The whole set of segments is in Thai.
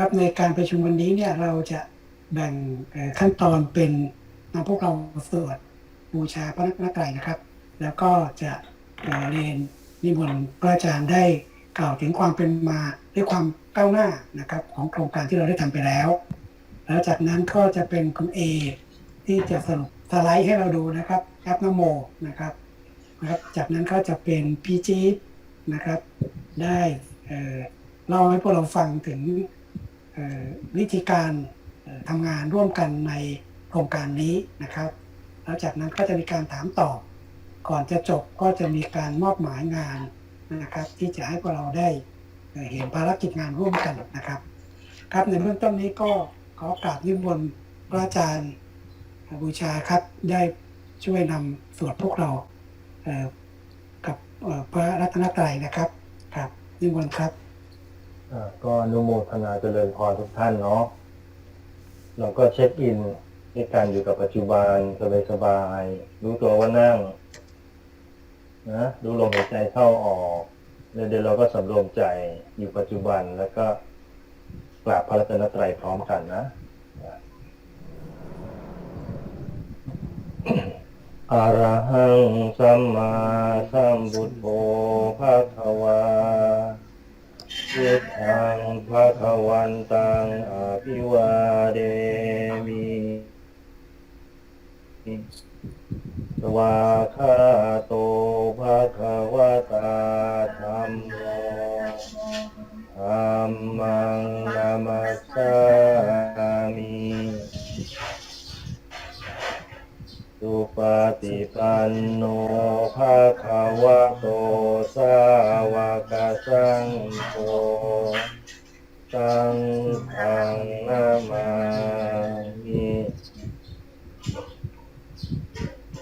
ครับในการประชุมวันนี้เนี่ยเราจะแบ่งขั้นตอนเป็นนำพวกเราสวดบูชาพระรัตนตรัยนะครับ แล้วก็จะเรียนนิมนต์พระอาจารย์ได้กล่าวถึงความเป็นมาด้วยความก้าวหน้านะครับ ของโครงการที่เราได้ทำไปแล้ว แล้วจากนั้นก็จะเป็นคุณเอที่จะสรุปสไลด์ให้เราดูนะครับแอปนโมนะครับนะครับ จากนั้นก็จะเป็นพี่จี๊นะครับ ได้เล่าให้พวกเราฟังถึง วิธีการทำงานร่วมกันในโครงการนี้นะครับ แล้วจากนั้นก็จะมีการถามตอบ ก่อนจะจบก็จะมีการมอบหมายงานนะครับ ที่จะให้พวกเราได้เห็นภารกิจงานร่วมกันนะครับ ครับในเบื้องต้นนี้ก็ขอกราบนิมนพระอาจารย์บูชาครับได้ช่วยนำสวดพวกเรากับพระรัตนตรัยนะครับครับนิมนครับ ก็อนุโมทนาเจริญพรทุกท่านเนาะเราก็เช็คอินในการอยู่กับปัจจุบันสบายๆรู้ตัวว่านั่ง นะรู้ลมหายใจเข้าออกแล้วเดี๋ยวเราก็สำรวมใจอยู่ปัจจุบันแล้วก็กราบพระรัตนตรัยพร้อมกันนะอะระหังสัมมาสัมพุทโธภะคะวา พุทธังภะคะวันตังอภิวาเดมิสวาคาโตภะคะวะตาธัมโมธรรมังนามัสสา ฏิปันโนภาคาวะโตสาวกสังโฆสังฆังนามามิ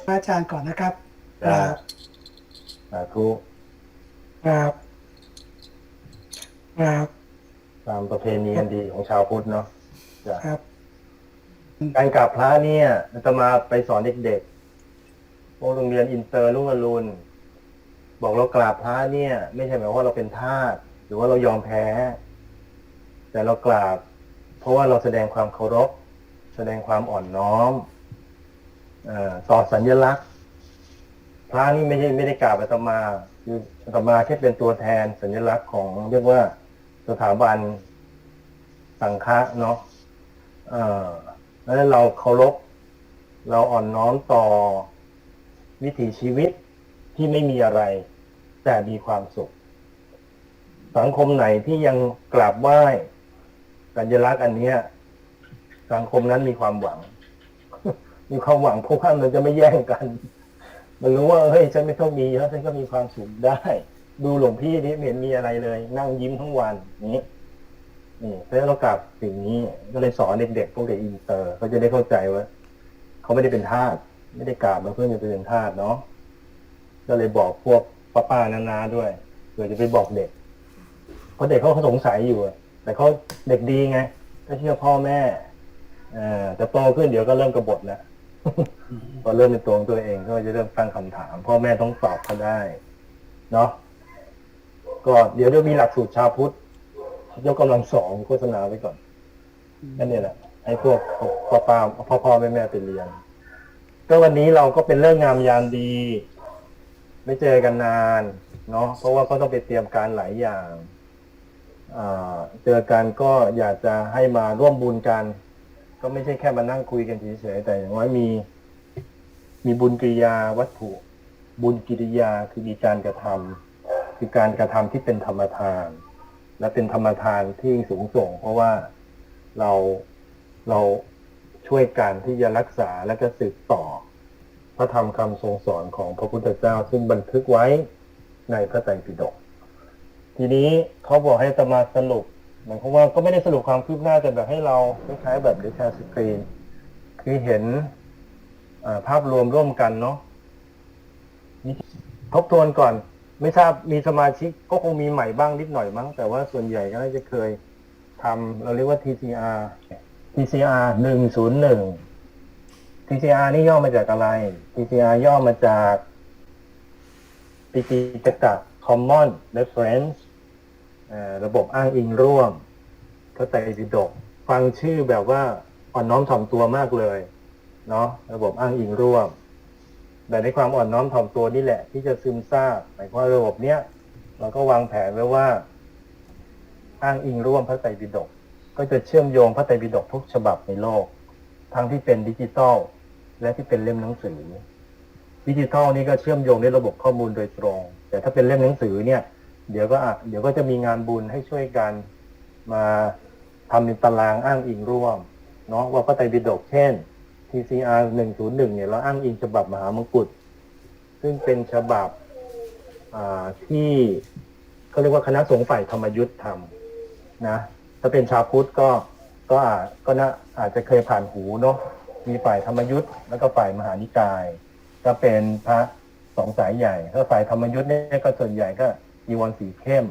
พระอาจารย์ก่อนนะครับจ้าสาธุครับครับตามประเพณีอันดีของชาวพุทธเนาะจ้ะครับ การกราบพระเนี่ยอาตมาไปสอนเด็กๆพวก โรงเรียนอินเตอร์รุ่งอรุณบอกเรากราบพระเนี่ย ไม่ใช่หมายว่าเราเป็นทาสหรือว่าเรายอมแพ้ แต่เรากราบ เพราะว่าเราแสดงความเคารพ แสดงความอ่อนน้อมอต่อสัญลักษณ์ พระนี่ไม่ใช่ไม่ได้กราบอาตมาคืออาตมาแค่เป็นตัวแทนสัญลักษณ์ของเรียกว่าสถาบันสังฆะเนาะเออแล้วเราเคารพเราอ่อนน้อมต่อ วิถีชีวิตที่ไม่มีอะไร แต่มีความสุข สังคมไหนที่ยังกราบไหว้สัญลักษณ์อันเนี้ย สังคมนั้นมีความหวัง มีความหวังพราะว่ามันจะไม่แย่งกัน มันรู้ว่าเฮ้ยฉันไม่ต้องมีแล้วฉันก็มีความสุขได้ ดูหลวงพี่นี่เห็นมีอะไรเลย นั่งยิ้มทั้งวันนี้นี่เพราะฉะนั้นเรากลับสิ่งนี้ก็เลยสอนเด็กๆพวกเด็กอินเตอร์เขาจะได้เข้าใจว่าเขาไม่ได้เป็นทาส ไม่ได้กราบมาเพื่อจะเป็นทาสเนาะก็เลยบอกพวกป้าป้าๆนาด้วยเพื่อจะไปบอกเด็กเพราะเด็กเขาสงสัยอยู่อะแต่เขาเด็กดีไงก็เชื่อพ่อแม่เออแต่โตขึ้นเดี๋ยวก็เริ่มกบฏแล้วพอเริ่มเป็นตัวของตัวเองก็จะเริ่มตั้งคำถาม พ่อแม่ต้องตอบเขาได้ เนาะก็เดี๋ยวจะมีหลักสูตรชาวพุทธยกกำลังสองโฆษณาไว้ก่อนนั่นเนี่ยแหละให้พวกพ่อป้าพ่อพ่อแม่แม่ไปเรียน ก็วันนี้เราก็เป็นเรื่องงามยามดี ไม่เจอกันนานเนาะเพราะว่าก็ต้องไปเตรียมการหลายอย่างเจอกันก็อยากจะให้มาร่วมบุญกัน ก็ไม่ใช่แค่มานั่งคุยกันเฉยๆแต่อย่างน้อยมี มีบุญกิริยาวัตถุ บุญกิริยาคือมีการกระทำคือการกระทำที่เป็นธรรมทาน และเป็นธรรมทานที่สูงส่ง เพราะว่าเราเรา ช่วยกันที่จะรักษาและก็สืบต่อ พระธรรมคำทรงสอนของพระพุทธเจ้าซึ่งบันทึกไว้ในพระไตรปิฎกทีนี้เขาบอกให้ตมาสรุปหมายความว่าก็ไม่ได้สรุปความคืบหน้าแต่แบบให้เราคล้ายๆแบบดิแชร์สกรีนคือเห็นภาพรวมร่วมกันเนาะทบทวนก่อน ไม่ทราบมีสมาชิกก็คงมีใหม่บ้างนิดหน่อยมั้ง แต่ว่าส่วนใหญ่ก็น่าจะเคยทำเราเรียกว่า TCR TCR หนึ่งศูนย์หนึ่ง TCR นี่ย่อมาจากอะไร TCR ย่อมาจากปิติตกะ Common Reference ระบบอ้างอิงร่วมพระไตรปิฎกฟังชื่อแบบว่าอ่อนน้อมถ่อมตัวมากเลย เนาะระบบอ้างอิงร่วม แต่ในความอ่อนน้อมถ่อมตัวนี่แหละ ที่จะซึมซาบหมายความว่าระบบเนี้ยเราก็วางแผนไว้ว่า อ้างอิงร่วมพระไตรปิฎก ก็จะเชื่อมโยงพระไตรปิฎกทุกฉบับในโลก ทั้งที่เป็นดิจิตอลและที่เป็นเล่มหนังสือ ดิจิทัลนี่ก็เชื่อมโยงในระบบข้อมูลโดยตรง แต่ถ้าเป็นเล่มหนังสือเนี่ย เดี๋ยวก็อะเดี๋ยวก็จะมีงานบุญให้ช่วยกันมาทำเป็นตารางอ้างอิงร่วมเนาะว่าพระไตรปิฎกเช่น TCR 101เนี่ยเราอ้างอิงฉบับมหามงกุฎซึ่งเป็นฉบับที่เขาเรียกว่าคณะสงฆ์ฝ่ายธรรมยุทธ์ทำนะ ถ้าเป็นชาวพุทธก็ก็อาจก็น่าอาจจะเคยผ่านหูเนาะมีฝ่ายธรรมยุทธ์แล้วก็ฝ่ายมหานิกายก็เป็นพระสองสายใหญ่ถ้าฝ่ายธรรมยุทธ์เนี่ยก็ส่วนใหญ่ก็ยีวรสีเข้ม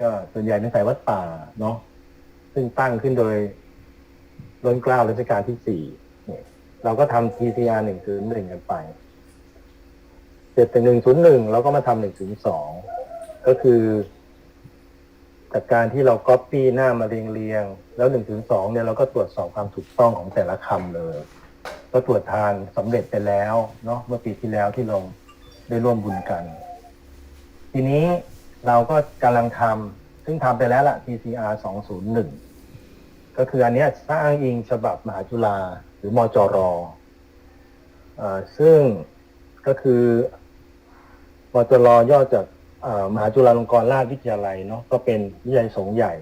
ก็ส่วนใหญ่เป็นสายวัดป่าเนาะซึ่งตั้งขึ้นโดยร้นเกล้ารัชกาลที่สี่เนี่ยเราก็ทำ TCR หนึ่งศูนย์หนึ่งกันไปเสร็จแต่หนึ่งศูนย์หนึ่งเราก็มาทำหนึ่งศูนย์สองก็คือ จากการที่เราก๊อปปี้หน้ามาเรียงเรียง แล้วหนึ่งถึงสองเนี่ยเราก็ตรวจสอบความถูกต้องของแต่ละคำเลย ก็ตรวจทานสำเร็จไปแล้วเนาะเมื่อปีที่แล้วที่เราได้ร่วมบุญกัน ทีนี้เราก็กำลังทำซึ่งทำไปแล้วล่ะ PCR 201ก็คืออันนี้สร้างอิงฉบับมหาจุฬาหรือมจรอ่อซึ่งก็คือมจรย่อจาก มหาจุฬาลงกรณราชวิทยาลัยเนาะก็เป็นวิทยาสงฆ์ใหญ่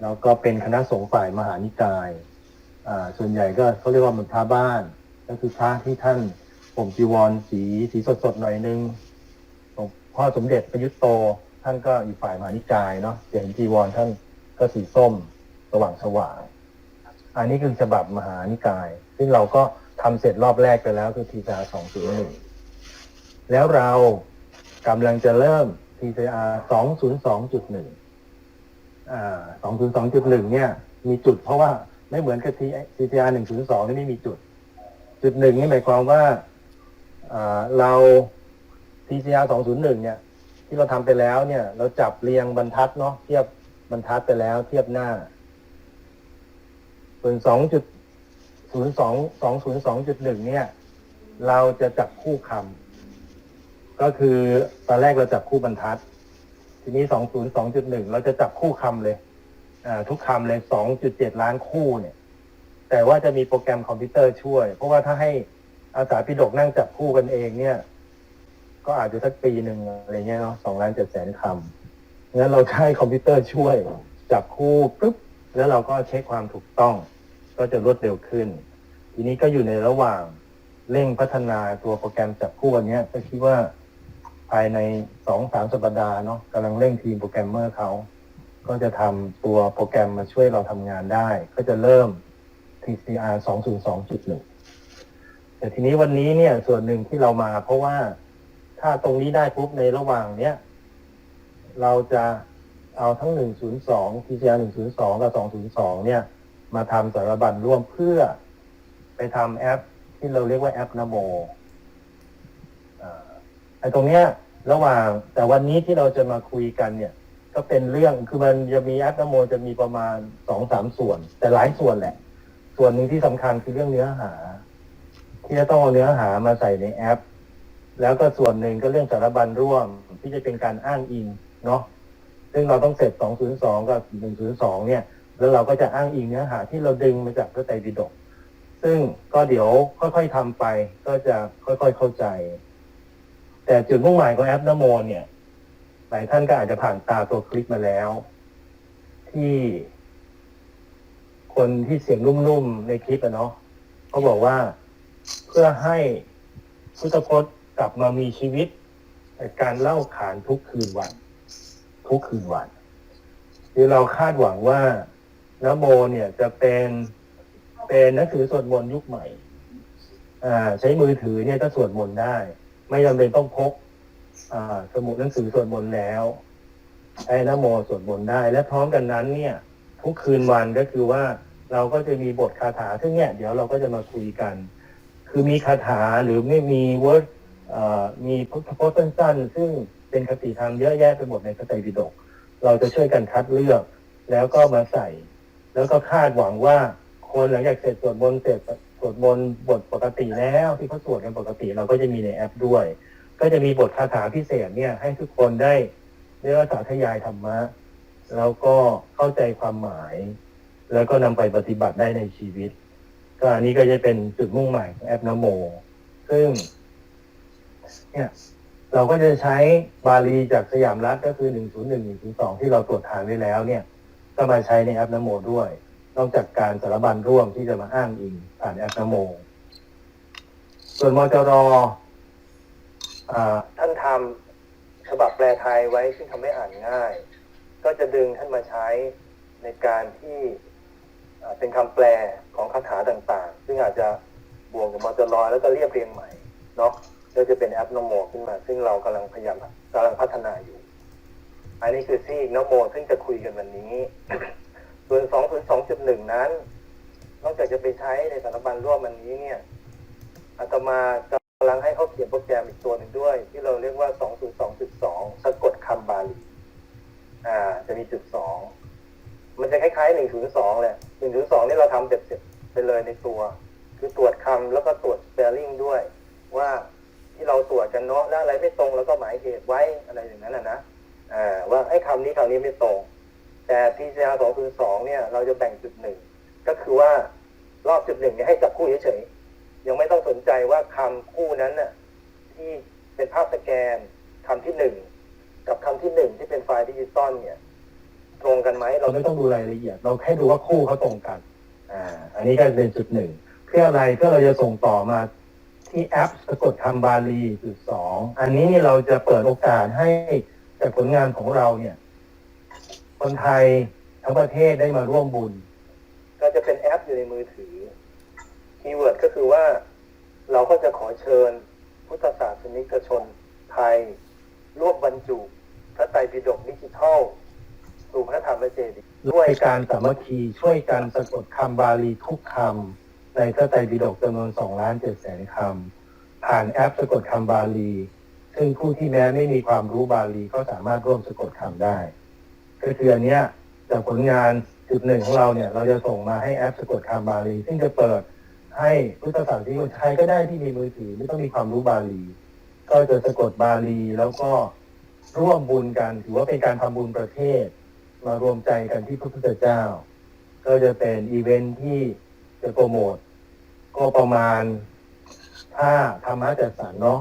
แล้วก็เป็นคณะสงฆ์ฝ่ายมหานิกายอ่าส่วนใหญ่ก็เขาเรียกว่าเหมือนพระบ้าน ก็คือพระที่ท่านผมจีวรสีสีสดสดๆหน่อยนึงหลวงพ่อสมเด็จประยุทธ์โต ท่านก็อยู่ฝ่ายมหานิกายเนาะจะเห็นจีวรท่านก็สีส้มสว่างสว่างอันนี้คือฉบับมหานิกาย ซึ่งเราก็ทำเสร็จรอบแรกไปแล้วคือทีจาสองศูนย์หนึ่งแล้วเรา กำลังจะเริ่ม TCR 202.1อ่า202.1 เนี่ย มีจุดเพราะว่าไม่เหมือนกับ TCR 102 นี่ไม่มีจุด จุดหนึ่งนี่หมายความว่าอ่าเรา TCR 201 เนี่ย ที่เราทำไปแล้วเนี่ย เราจับเรียงบรรทัดเนาะเทียบบรรทัดไปแล้วเทียบหน้า ส่วน 2.02 202.1 เนี่ย เราจะจับคู่คำ ก็คือตอนแรกเราจับคู่บรรทัด ทีนี้202.1เราจะจับคู่คำเลยอ่าทุกคำเลย2.7ล้านคู่เนี่ย แต่ว่าจะมีโปรแกรมคอมพิวเตอร์ช่วย เพราะว่าถ้าให้อาสาพิดกนั่งจับคู่กันเองเนี่ย ก็อาจจะสักปีหนึ่งอะไรเงี้ยเนาะสองล้านเจ็ดแสนคำงั้นเราใช้คอมพิวเตอร์ช่วย จับคู่ปุ๊บแล้วเราก็เช็คความถูกต้อง ก็จะรวดเร็วขึ้น ทีนี้ก็อยู่ในระหว่างเร่งพัฒนาตัวโปรแกรมจับคู่อันนี้ก็คิดว่าายในสองสามสัปดาห์เนาะกำลังเร่งทีมโปรแกรมเมอร์เขา ก็จะทำตัวโปรแกรมมาช่วยเราทำงานได้ ก็จะเริ่ม TCR 202.1 แต่ทีนี้วันนี้เนี่ย ส่วนหนึ่งที่เรามา เพราะว่าถ้าตรงนี้ได้ปุ๊บในระหว่างเนี้ย เราจะเอาทั้ง 102 TCR 102 กับ 202 เนี่ย มาทำสารบัญร่วมเพื่อไปทำแอปที่เราเรียกว่าแอปนโมอ่ไอ้ตรงเนี้ย ระหว่างแต่วันนี้ที่เราจะมาคุยกันเนี่ย ก็เป็นเรื่องคือมันจะมีแอปนโมจะมีประมาณสองสามส่วน แต่หลายส่วนแหละ ส่วนหนึ่งที่สำคัญคือเรื่องเนื้อหา ที่จะต้องเอาเนื้อหามาใส่ในแอป แล้วก็ส่วนหนึ่งก็เรื่องสารบัญร่วมที่จะเป็นการอ้างอิงเนาะซึ่งเราต้องเสร็จ 202 กับ 102 เนี่ย แล้วเราก็จะอ้างอิงเนื้อหาที่เราดึงมาจากพระไตรปิฎก ซึ่งก็เดี๋ยวค่อยๆทำไป ก็จะค่อยๆเข้าใจ แต่จุดมุ่งหมายของแอปนโมเนี่ยหลายท่านก็อาจจะผ่านตาตัวคลิปมาแล้ว ที่ คนที่เสียงนุ่มๆในคลิปอะเนาะเขาบอกว่าเพื่อให้พุทธพจน์กลับมามีชีวิตแต่การเล่าขานทุกคืนวัน ทุกคืนวันคือเราคาดหวังว่านโมเนี่ยจะเป็นเป็นหนังสือสวดมนต์ยุคใหม่ อ่า ใช้มือถือเนี่ยก็สวดมนต์ได้ ไม่จำเป็นต้องพกสมุดหนังสือสวดมนต์แล้วไอ้นโมสวดมนต์ได้ และพร้อมกันนั้นเนี่ย ทุกคืนวันก็คือว่าเราก็จะมีบทคาถาซึ่งเนี่ยเดี๋ยวเราก็จะมาคุยกัน คือมีคาถาหรือไม่มีเวิร์ดมีพุทธพจน์สั้นๆ ซึ่งเป็นคติธรรมเยอะแยะไปหมดในพระไตรปิฎกเราจะช่วยกันคัดเลือก แล้วก็มาใส่ แล้วก็คาดหวังว่าคนหลังจากเสร็จสวดมนต์เสร็จ วดมนต์บทปกติแล้วที่เขาสวดกันปกติเราก็จะมีในแอปด้วย ก็จะมีบทคาถาพิเศษเนี่ย ให้ทุกคนได้เรียกว่าสาธยายธรรมะ แล้วก็เข้าใจความหมาย แล้วก็นำไปปฏิบัติได้ในชีวิต ก็อันนี้ก็จะเป็นจุดมุ่งหมายของแอปนโม ซึ่ง เนี่ย เราก็จะใช้บาลีจากสยามรัฐก็คือ101 102ที่เราตรวจทานไว้แล้วเนี่ย ก็มาใช้ในแอปนโมด้วย นอกจากการสารบัญร่วมที่จะมาอ้างอิงผ่านแอปนโม ส่วนมจรอท่านทำฉบับแปลไทยไว้ซึ่งทำให้อ่านง่าย ก็จะดึงท่านมาใช้ในการที่เป็นคำแปลของคาถาต่างๆ ซึ่งอาจจะบวกกับมจรแล้วก็เรียบเรียงใหม่เนาะก็จะเป็นแอปนโมขึ้นมา ซึ่งเรากำลังพยายามกำลังพัฒนาอยู่ อันนี้คือซีกนโมซึ่งจะคุยกันวันนี้ ส่วน202.1 นั้น นอกจากจะไปใช้ในสารบัญร่วมวันนี้เนี่ยอาตมากำลังให้เขาเขียนโปรแกรมอีกตัวหนึ่งด้วย ที่เราเรียกว่า 202.2 สะกดคำบาลีอ่า จะมีจุดสองมันจะคล้ายๆ 102แหละ102นี่เราทำเสร็จๆไปเลยในตัว คือตรวจคำแล้วก็ตรวจ spelling ด้วย ว่าที่เราตรวจกันเนาะแล้วอะไรไม่ตรงแล้วก็หมายเหตุไว้อะไรอย่างนั้นนะนะอ่าว่าไอ้คำนี้คำนี้ไม่ตรง แต่ PCR 202เนี่ย เราจะแบ่งจุดหนึ่งก็คือว่ารอบจุดหนึ่งเนี่ยให้จับคู่เฉยๆยังไม่ต้องสนใจว่าคำคู่นั้นน่ะที่เป็นภาพสแกนคำที่หนึ่งกับคำที่หนึ่งที่เป็นไฟล์ดิจิตอลเนี่ย ตรงกันไหมเราไม่ต้องดูรายละเอียด เราแค่ดูว่าคู่เขาตรงกัน อ่า อันนี้ก็เป็นจุดหนึ่งเพื่ออะไรเพื่อเราจะส่งต่อมาที่แอปสะกดคำบาลีจุดสองอันนี้เราจะเปิดโอกาสให้จากผลงานของเราเนี่ย คนไทยทั้งประเทศได้มาร่วมบุญ ก็จะเป็นแอปอยู่ในมือถือคีย์เวิร์ดก็คือว่าเราก็จะขอเชิญพุทธศาสนิกชนไทย ร่วมบรรจุพระไตรปิฎกดิจิทัลสู่พระธรรมเจดีย์ด้วยการสามัคคีช่วยกันสะกดคำบาลีทุกคำในพระไตรปิฎกจำนวนสองล้านเจ็ดแสนคำผ่านแอปสะกดคำบาลี ซึ่งผู้ที่แม้ไม่มีความรู้บาลีก็สามารถร่วมสะกดคำได้ ก็คืออันเนี้ยจากผลงานจุดหนึ่งของเราเนี่ย เราจะส่งมาให้แอปสะกดคำบาลี ซึ่งจะเปิดให้พุทธศาสนิกชนใครก็ได้ที่มีมือถือไม่ต้องมีความรู้บาลี ก็จะสะกดบาลีแล้วก็ร่วมบุญกัน ถือว่าเป็นการทำบุญประเทศ มารวมใจกันที่พระพุทธเจ้า ก็จะเป็นอีเวนท์ที่จะโปรโมทก็ประมาณถ้าธรรมะจัดสรรเนาะ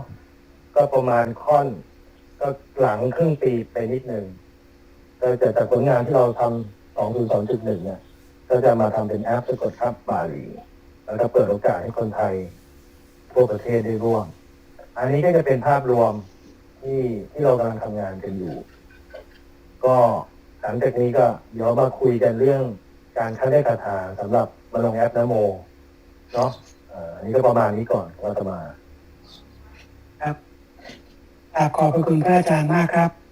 ก็ประมาณค่อน ก็หลังครึ่งปีไปนิดหนึ่ง ก็จะจากผลงานที่เราทำ2.2.1เนี่ย ก็จะมาทำเป็นแอปสะกดครับบาลี แล้วก็เปิดโอกาสให้คนไทยทั่วประเทศได้ร่วม อันนี้ก็จะเป็นภาพรวมที่ที่เรากำลังทำงานกันอยู่ ก็หลังจากนี้ก็เดี๋ยวมาคุยกันเรื่องการคัดได้คาถาสำหรับมาลงแอปนะโมเนาะอันนี้ก็ประมาณนี้ก่อนว่าจะมา ครับกราบขอบพระคุณพระอาจารย์มากครับ